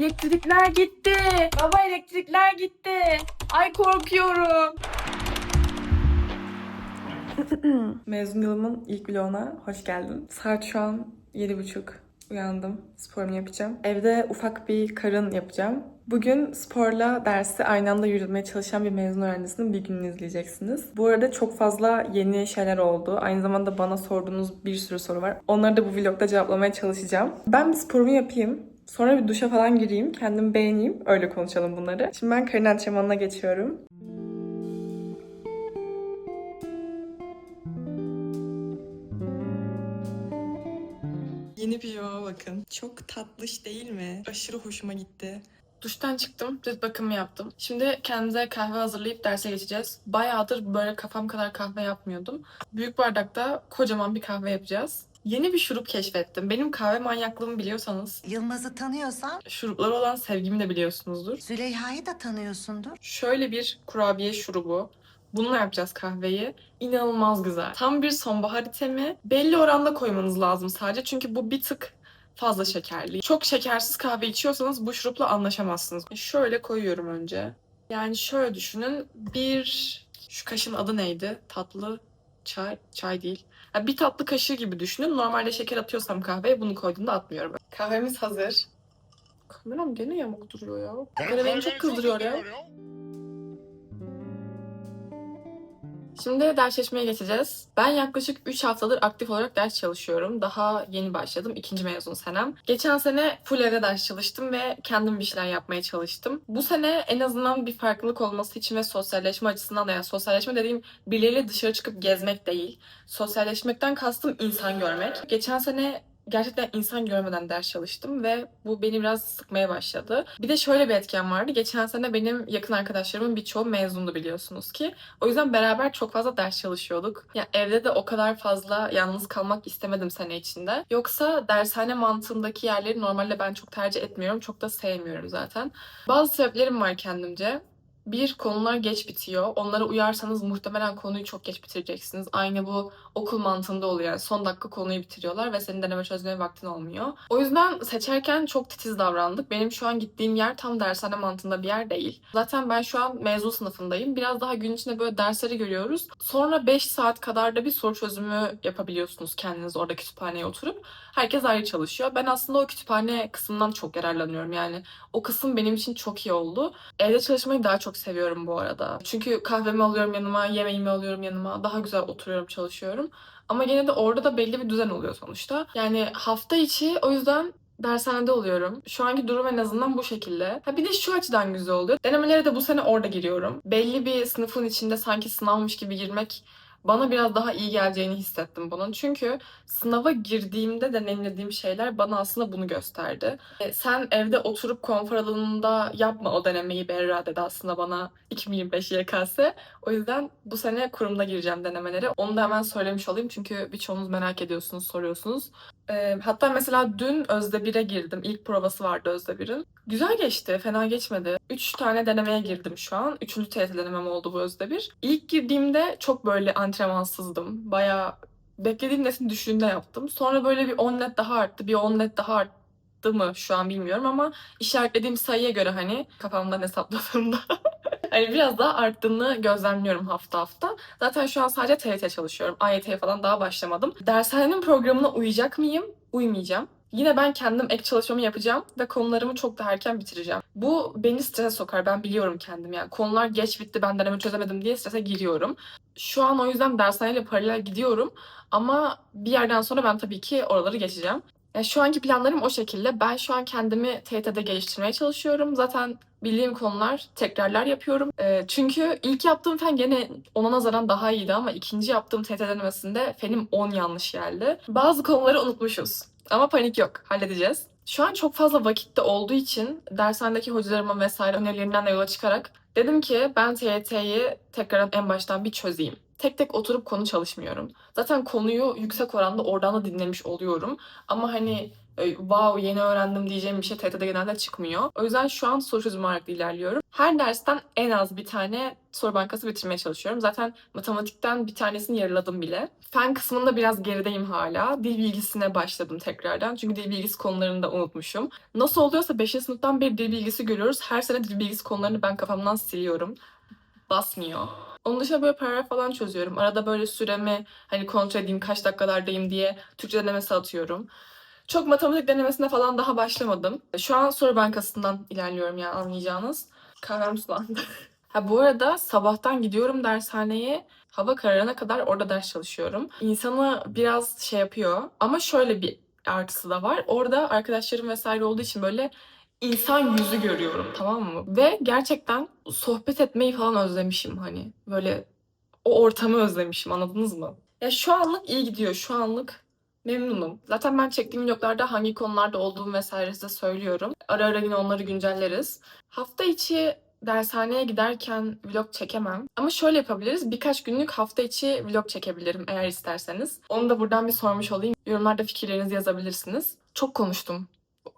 Elektrikler gitti. Baba elektrikler gitti. Ay korkuyorum. Mezun yılımın ilk vloguna hoş geldin. Saat şu an yedi buçuk. Uyandım. Sporumu yapacağım. Evde ufak bir karın yapacağım. Bugün sporla dersi aynı anda yürütmeye çalışan bir mezun öğrencisinin bir gününü izleyeceksiniz. Bu arada çok fazla yeni şeyler oldu. Aynı zamanda bana sorduğunuz bir sürü soru var. Onları da bu vlogda cevaplamaya çalışacağım. Ben bir sporumu yapayım. Sonra bir duşa falan gireyim. Kendimi beğeneyim. Öyle konuşalım bunları. Şimdi ben karın antrenmanına geçiyorum. Yeni pijama bakın. Çok tatlış değil mi? Aşırı hoşuma gitti. Duştan çıktım, düz bakımı yaptım. Şimdi kendimize kahve hazırlayıp derse geçeceğiz. Bayağıdır böyle kafam kadar kahve yapmıyordum. Büyük bardakta kocaman bir kahve yapacağız. Yeni bir şurup keşfettim. Benim kahve manyaklığımı biliyorsanız, Yılmaz'ı tanıyorsan şuruplara olan sevgimi de biliyorsunuzdur. Züleyha'yı da tanıyorsundur. Şöyle bir kurabiye şurubu. Bununla yapacağız kahveyi. İnanılmaz güzel. Tam bir sonbahar itemi. Belli oranda koymanız lazım sadece. Çünkü bu bir tık fazla şekerli. Çok şekersiz kahve içiyorsanız bu şurupla anlaşamazsınız. Şöyle koyuyorum önce. Yani şöyle düşünün. Bir... Şu kaşın adı neydi? Tatlı çay. Çay değil. Ya bir tatlı kaşığı gibi düşünün. Normalde şeker atıyorsam kahveye bunu koyduğumda atmıyorum. Kahvemiz hazır. Kameram gene yamuk duruyor ya. Kamera beni çok kızdırıyor ya. Şimdi ders çalışmaya geçeceğiz. Ben yaklaşık 3 haftadır aktif olarak ders çalışıyorum. Daha yeni başladım. ikinci mezun senem. Geçen sene full evde ders çalıştım ve kendim bir şeyler yapmaya çalıştım. Bu sene en azından bir farklılık olması için ve sosyalleşme açısından da yani sosyalleşme dediğim birileriyle dışarı çıkıp gezmek değil. Sosyalleşmekten kastım insan görmek. Geçen sene gerçekten insan görmeden ders çalıştım ve bu beni biraz sıkmaya başladı. Bir de şöyle bir etken vardı. Geçen sene benim yakın arkadaşlarımın birçoğu mezundu biliyorsunuz ki. O yüzden beraber çok fazla ders çalışıyorduk. Ya evde de o kadar fazla yalnız kalmak istemedim sene içinde. Yoksa dershane mantığındaki yerleri normalde ben çok tercih etmiyorum. Çok da sevmiyorum zaten. Bazı sebeplerim var kendimce. Bir, konular geç bitiyor. Onlara uyarsanız muhtemelen konuyu çok geç bitireceksiniz. Aynı bu okul mantığında oluyor. Yani son dakika konuyu bitiriyorlar ve senin deneme çözmeye vaktin olmuyor. O yüzden seçerken çok titiz davrandık. Benim şu an gittiğim yer tam dershane mantığında bir yer değil. Zaten ben şu an mezun sınıfındayım. Biraz daha gün içinde böyle dersleri görüyoruz. Sonra 5 saat kadar da bir soru çözümü yapabiliyorsunuz kendiniz orada kütüphaneye oturup. Herkes ayrı çalışıyor. Ben aslında o kütüphane kısmından çok yararlanıyorum. Yani o kısım benim için çok iyi oldu. Evde çalışmayı daha çok seviyorum bu arada. Çünkü kahvemi alıyorum yanıma, yemeğimi alıyorum yanıma. Daha güzel oturuyorum, çalışıyorum. Ama gene de orada da belli bir düzen oluyor sonuçta. Yani hafta içi o yüzden dershanede oluyorum. Şu anki durum en azından bu şekilde. Ha bir de şu açıdan güzel oluyor. Denemelere de bu sene orada giriyorum. Belli bir sınıfın içinde sanki sınavmış gibi girmek bana biraz daha iyi geleceğini hissettim bunun. Çünkü sınava girdiğimde deneyimlediğim şeyler bana aslında bunu gösterdi. E, sen evde oturup konfor alanında yapma o denemeyi Berra dedi aslında bana 2025 YKS. O yüzden bu sene kurumda gireceğim denemelere. Onu da hemen söylemiş olayım çünkü birçoğunuz merak ediyorsunuz, soruyorsunuz. Hatta mesela dün Özde 1'e girdim. İlk provası vardı Özde 1'in. Güzel geçti, fena geçmedi. 3 tane denemeye girdim şu an. Üçüncü TYT denemem oldu bu Özde 1. İlk girdiğimde çok böyle antrenmansızdım. Bayağı beklediğim netin düşüğünde yaptım. Sonra böyle bir 10 net daha arttı, bir 10 net daha arttı mı şu an bilmiyorum ama işaretlediğim sayıya göre hani kafamdan hesapladığımda hani biraz daha arttığını gözlemliyorum hafta hafta. Zaten şu an sadece TYT çalışıyorum. AYT'ye falan daha başlamadım. Dershanenin programına uyacak mıyım? Uymayacağım. Yine ben kendim ek çalışmamı yapacağım ve konularımı çok daha erken bitireceğim. Bu beni strese sokar. Ben biliyorum kendim yani. Konular geç bitti ben deneme çözemedim diye strese giriyorum. Şu an o yüzden dershaneyle paralel gidiyorum. Ama bir yerden sonra ben tabii ki oraları geçeceğim. Yani şu anki planlarım o şekilde. Ben şu an kendimi TYT'de geliştirmeye çalışıyorum. Zaten bildiğim konular tekrarlar yapıyorum. Ee, çünkü ilk yaptığım fen gene ona nazaran daha iyiydi ama ikinci yaptığım TYT denemesinde fenim 10 yanlış geldi. Bazı konuları unutmuşuz. Ama panik yok. Halledeceğiz. Şu an çok fazla vakitte olduğu için dershanedeki hocalarıma vesaire önerilerinden de yola çıkarak dedim ki ben TYT'yi tekrardan en baştan bir çözeyim. Tek tek oturup konu çalışmıyorum. Zaten konuyu yüksek oranda oradan da dinlemiş oluyorum. Ama hani e, wow yeni öğrendim diyeceğim bir şey TYT'de genelde çıkmıyor. O yüzden şu an soru çözümü olarak ilerliyorum. Her dersten en az bir tane soru bankası bitirmeye çalışıyorum. Zaten matematikten bir tanesini yarıladım bile. Fen kısmında biraz gerideyim hala. Dil bilgisine başladım tekrardan. Çünkü dil bilgisi konularını da unutmuşum. Nasıl oluyorsa 5. sınıftan beri dil bilgisi görüyoruz. Her sene dil bilgisi konularını ben kafamdan siliyorum. Basmıyor. Onun dışında böyle paragraf falan çözüyorum. Arada böyle süremi hani kontrol edeyim kaç dakikalardayım diye Türkçe denemesi atıyorum. Çok matematik denemesine falan daha başlamadım. Şu an soru bankasından ilerliyorum ya anlayacağınız. Kahvem sulandı. Ha bu arada sabahtan gidiyorum dershaneye. Hava kararına kadar orada ders çalışıyorum. İnsanı biraz şey yapıyor. Ama şöyle bir artısı da var. Orada arkadaşlarım vesaire olduğu için böyle insan yüzü görüyorum tamam mı? Ve gerçekten sohbet etmeyi falan özlemişim hani. Böyle o ortamı özlemişim anladınız mı? Ya şu anlık iyi gidiyor. Şu anlık memnunum. Zaten ben çektiğim vloglarda hangi konularda olduğum vesaire size söylüyorum. Ara ara yine onları güncelleriz. Hafta içi dershaneye giderken vlog çekemem. Ama şöyle yapabiliriz. Birkaç günlük hafta içi vlog çekebilirim eğer isterseniz. Onu da buradan bir sormuş olayım. Yorumlarda fikirlerinizi yazabilirsiniz. Çok konuştum.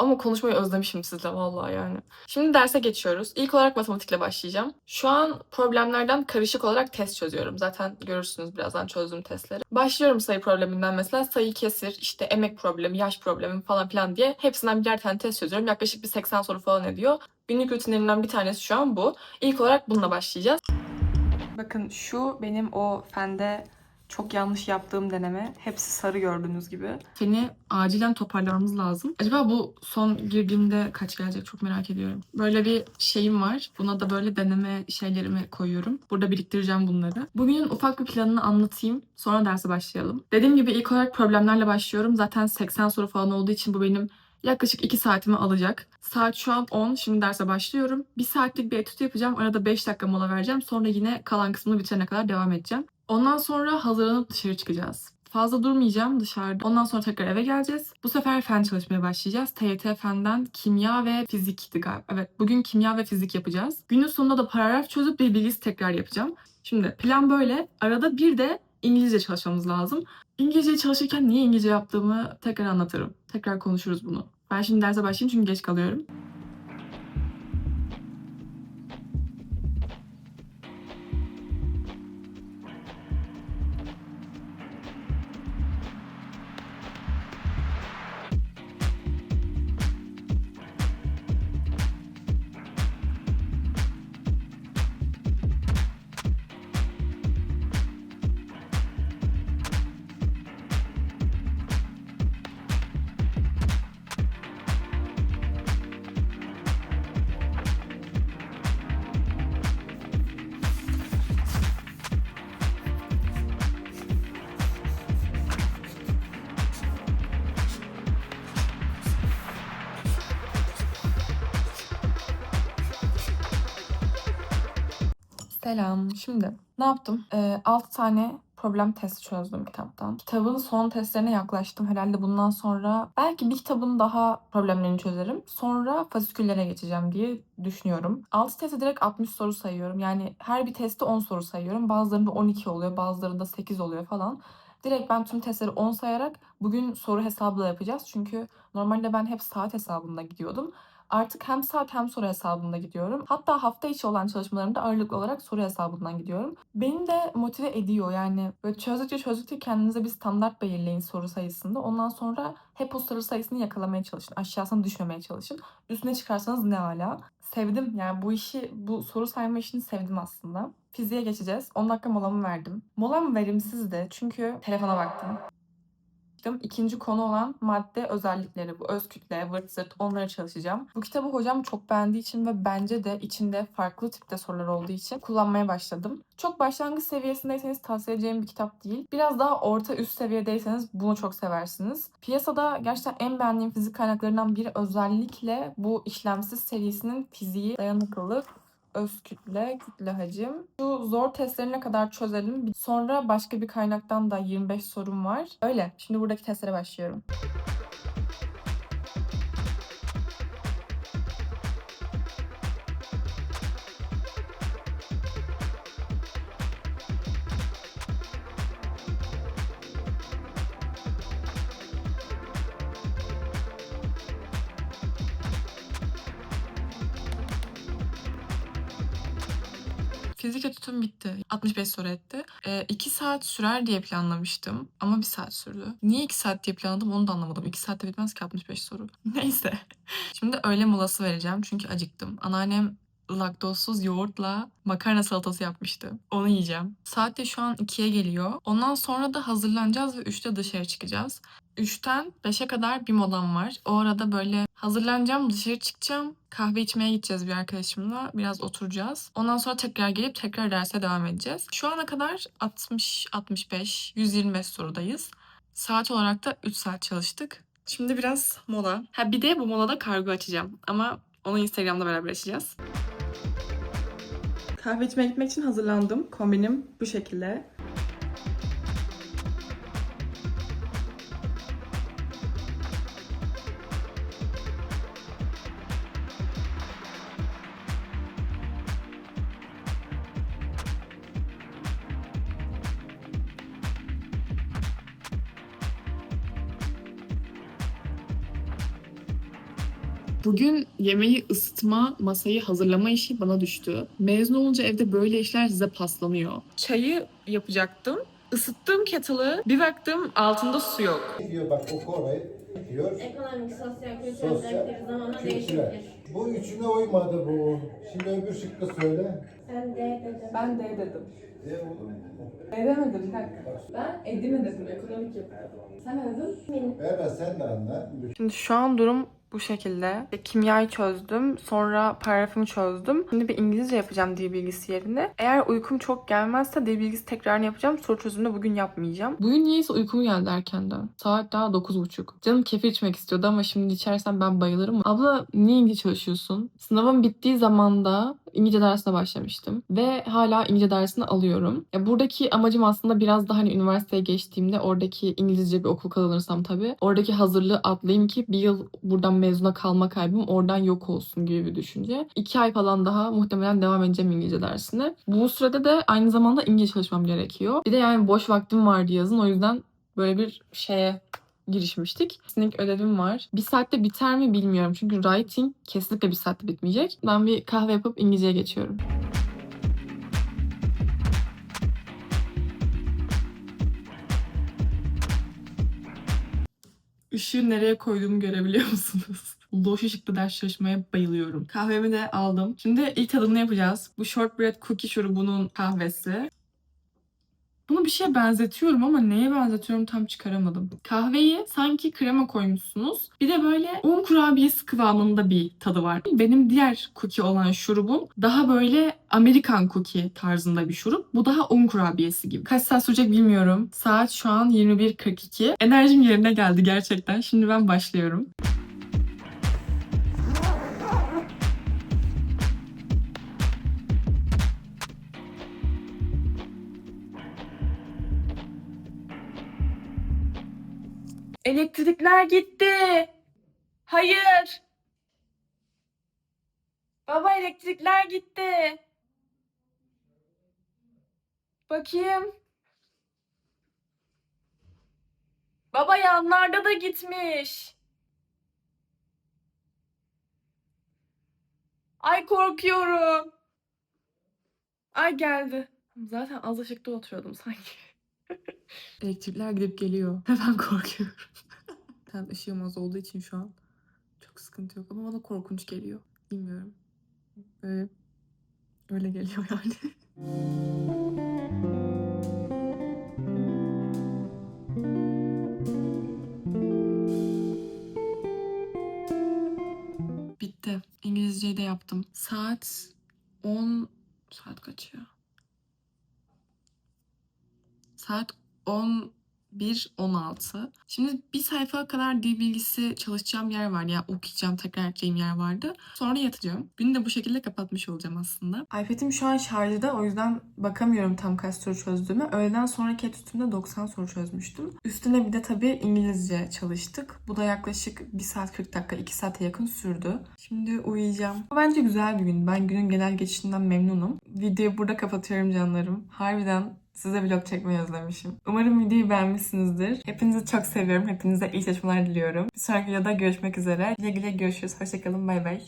Ama konuşmayı özlemişim sizle vallahi yani. Şimdi derse geçiyoruz. İlk olarak matematikle başlayacağım. Şu an problemlerden karışık olarak test çözüyorum. Zaten görürsünüz birazdan çözdüğüm testleri. Başlıyorum sayı probleminden mesela sayı kesir, işte emek problemi, yaş problemi falan filan diye hepsinden birer tane test çözüyorum. Yaklaşık bir 80 soru falan ediyor. Günlük rutinlerimden bir tanesi şu an bu. İlk olarak bununla başlayacağız. Bakın şu benim o fende çok yanlış yaptığım deneme. Hepsi sarı gördüğünüz gibi. Feni acilen toparlamamız lazım. Acaba bu son girdiğimde kaç gelecek çok merak ediyorum. Böyle bir şeyim var. Buna da böyle deneme şeylerimi koyuyorum. Burada biriktireceğim bunları. Bugünün ufak bir planını anlatayım. Sonra derse başlayalım. Dediğim gibi ilk olarak problemlerle başlıyorum. Zaten 80 soru falan olduğu için bu benim yaklaşık 2 saatimi alacak. Saat şu an 10. Şimdi derse başlıyorum. 1 saatlik bir etüt yapacağım. Arada 5 dakika mola vereceğim. Sonra yine kalan kısmını bitirene kadar devam edeceğim. Ondan sonra hazırlanıp dışarı çıkacağız. Fazla durmayacağım dışarıda. Ondan sonra tekrar eve geleceğiz. Bu sefer fen çalışmaya başlayacağız. TYT fenden kimya ve fizikti galiba. Evet bugün kimya ve fizik yapacağız. Günün sonunda da paragraf çözüp bir bilgisi tekrar yapacağım. Şimdi plan böyle. Arada bir de İngilizce çalışmamız lazım. İngilizce çalışırken niye İngilizce yaptığımı tekrar anlatırım. Tekrar konuşuruz bunu. Ben şimdi derse başlayayım çünkü geç kalıyorum. Selam. Şimdi ne yaptım? Ee, 6 tane problem testi çözdüm kitaptan. Kitabın son testlerine yaklaştım. Herhalde bundan sonra belki bir kitabın daha problemlerini çözerim. Sonra fasiküllere geçeceğim diye düşünüyorum. 6 teste direkt 60 soru sayıyorum. Yani her bir teste 10 soru sayıyorum. Bazılarında 12 oluyor, bazılarında 8 oluyor falan. Direkt ben tüm testleri 10 sayarak bugün soru hesabı da yapacağız. Çünkü normalde ben hep saat hesabında gidiyordum. Artık hem saat hem soru hesabında gidiyorum. Hatta hafta içi olan çalışmalarımda ağırlıklı olarak soru hesabından gidiyorum. Beni de motive ediyor yani. Böyle çözdükçe çözdükçe kendinize bir standart belirleyin soru sayısında. Ondan sonra hep o soru sayısını yakalamaya çalışın. Aşağısına düşmemeye çalışın. Üstüne çıkarsanız ne ala. Sevdim yani bu işi, bu soru sayma işini sevdim aslında. Fiziğe geçeceğiz. 10 dakika molamı verdim. Molam verimsizdi çünkü telefona baktım çalıştım. İkinci konu olan madde özellikleri, bu öz kütle, vırt zırt onlara çalışacağım. Bu kitabı hocam çok beğendiği için ve bence de içinde farklı tipte sorular olduğu için kullanmaya başladım. Çok başlangıç seviyesindeyseniz tavsiye edeceğim bir kitap değil. Biraz daha orta üst seviyedeyseniz bunu çok seversiniz. Piyasada gerçekten en beğendiğim fizik kaynaklarından biri özellikle bu işlemsiz serisinin fiziği, dayanıklılık öz kütle, kütle hacim. Şu zor testlerine kadar çözelim. Sonra başka bir kaynaktan da 25 sorum var. Öyle. Şimdi buradaki testlere başlıyorum. Fizik etütüm bitti. 65 soru etti. 2 saat sürer diye planlamıştım. Ama 1 saat sürdü. Niye 2 saat diye planladım onu da anlamadım. 2 saatte bitmez ki 65 soru. Neyse. Şimdi öğle molası vereceğim çünkü acıktım. Anneannem laktozsuz yoğurtla makarna salatası yapmıştı. Onu yiyeceğim. Saat de şu an 2'ye geliyor. Ondan sonra da hazırlanacağız ve 3'te dışarı çıkacağız. 3'ten 5'e kadar bir molam var. O arada böyle hazırlanacağım, dışarı çıkacağım. Kahve içmeye gideceğiz bir arkadaşımla. Biraz oturacağız. Ondan sonra tekrar gelip tekrar derse devam edeceğiz. Şu ana kadar 60, 65, 125 sorudayız. Saat olarak da 3 saat çalıştık. Şimdi biraz mola. Ha bir de bu molada kargo açacağım. Ama onu Instagram'da beraber açacağız. Kahve içmeye gitmek için hazırlandım. Kombinim bu şekilde. Bugün yemeği ısıtma, masayı hazırlama işi bana düştü. Mezun olunca evde böyle işler size paslanıyor. Çayı yapacaktım. Isıttım kettle'ı. Bir baktım altında su yok. diyor bak oku orayı diyor. Ekonomik, sosyal, kültürel Sosyal, özellikleri zamanla Kültürel. değişebilir. Bu üçüne uymadı bu. Şimdi öbür şıkkı söyle. Sen D dedin. Ben D dedim. E oğlum. D demedim bir dakika. Ben Edirne dedim. Ekonomik yapıyorum. Sen ne dedin? Berra sen de anla. Şimdi şu an durum bu şekilde. Kimyayı çözdüm. Sonra paragrafımı çözdüm. Şimdi bir İngilizce yapacağım dil bilgisi yerine. Eğer uykum çok gelmezse dil bilgisi tekrarını yapacağım. Soru çözümünü bugün yapmayacağım. Bugün niyeyse uykum geldi erkenden. Saat daha 9.30. Canım kefir içmek istiyordu ama şimdi içersem ben bayılırım. Abla niye İngilizce çalışıyorsun? Sınavım bittiği zaman da İngilizce dersine başlamıştım. Ve hala İngilizce dersini alıyorum. Ya buradaki amacım aslında biraz daha hani üniversiteye geçtiğimde oradaki İngilizce bir okul kazanırsam tabii. Oradaki hazırlığı atlayayım ki bir yıl buradan mezuna kalma kaybım oradan yok olsun gibi bir düşünce. İki ay falan daha muhtemelen devam edeceğim İngilizce dersine. Bu sürede de aynı zamanda İngilizce çalışmam gerekiyor. Bir de yani boş vaktim vardı yazın o yüzden böyle bir şeye girişmiştik. Listening ödevim var. Bir saatte biter mi bilmiyorum. Çünkü writing kesinlikle bir saatte bitmeyecek. Ben bir kahve yapıp İngilizceye geçiyorum. Işığı nereye koyduğumu görebiliyor musunuz? Loş ışıklı ders çalışmaya bayılıyorum. Kahvemi de aldım. Şimdi ilk tadımını yapacağız. Bu shortbread cookie şurubunun kahvesi. Bunu bir şeye benzetiyorum ama neye benzetiyorum tam çıkaramadım. Kahveyi sanki krema koymuşsunuz. Bir de böyle un kurabiyesi kıvamında bir tadı var. Benim diğer cookie olan şurubum daha böyle Amerikan cookie tarzında bir şurup. Bu daha un kurabiyesi gibi. Kaç saat sürecek bilmiyorum. Saat şu an 21.42. Enerjim yerine geldi gerçekten. Şimdi ben başlıyorum. Elektrikler gitti. Hayır. Baba elektrikler gitti. Bakayım. Baba yanlarda da gitmiş. Ay korkuyorum. Ay geldi. Zaten az ışıkta oturuyordum sanki. Elektrikler gidip geliyor. Hemen korkuyorum. Tam ışığım az olduğu için şu an çok sıkıntı yok ama bana korkunç geliyor. Bilmiyorum. Böyle öyle geliyor yani. Bitti. İngilizceyi de yaptım. Saat 10... Saat kaç ya? Saat 11.16. Şimdi bir sayfa kadar dil bilgisi çalışacağım yer vardı. Yani okuyacağım, tekrar edeceğim yer vardı. Sonra yatacağım. Günü de bu şekilde kapatmış olacağım aslında. iPad'im şu an şarjda. O yüzden bakamıyorum tam kaç soru çözdüğümü. Öğleden sonraki etütümde 90 soru çözmüştüm. Üstüne bir de tabii İngilizce çalıştık. Bu da yaklaşık 1 saat 40 dakika, 2 saate yakın sürdü. Şimdi uyuyacağım. Bence güzel bir gün. Ben günün genel geçişinden memnunum. Videoyu burada kapatıyorum canlarım. Harbiden Size vlog çekmeyi özlemişim. Umarım videoyu beğenmişsinizdir. Hepinizi çok seviyorum. Hepinize iyi çalışmalar diliyorum. Bir sonraki videoda görüşmek üzere. Güle güle görüşürüz. Hoşçakalın. Bay bay.